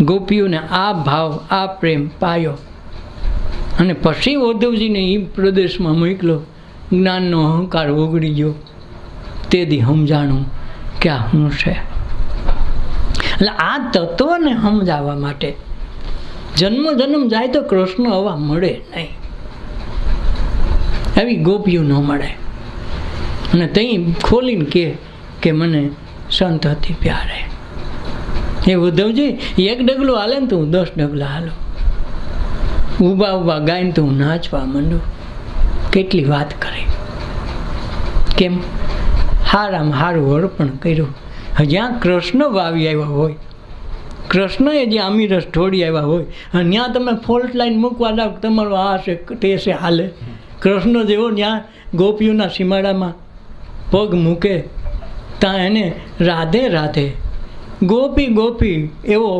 ગોપીઓને આ ભાવ, આ પ્રેમ પાયો. અને પછી ઉદ્ધવજીને એ પ્રદેશમાં મોકલો, જ્ઞાનનો અહંકાર ઓગળી ગયો. તેથી સમજાણું કે આ શું છે. એટલે આ તત્વને સમજાવવા માટે જન્મ જન્મ જાય તો કૃષ્ણ હવા મળે નહીં. એવી ગોપીઓ ન મળે. અને ત્યાં ખોલીને કે કે મને સંત હતી પ્યારે. એ ઉદ્ધવજી, એક ડગલું હાલે ને તો દસ ડગલા હાલો. ઊભા ઊભા ગાઈને તો નાચવા માંડું. કેટલી વાત કરી. કેમ? હારામાં હારું અર્પણ કર્યું. જ્યાં કૃષ્ણ વાવી આવ્યા હોય. કૃષ્ણએ જે આમીરસ ઢોળી આવ્યા હોય, અને ત્યાં તમે ફોલ્ટ લાઈન મૂકવા જાવ તમારો આ છે તે છે હાલે. કૃષ્ણ જેવો ત્યાં ગોપીઓના સીમાડામાં પગ મૂકે ત્યાં એને Radhe Radhe Golpe, golpe, eu ouço.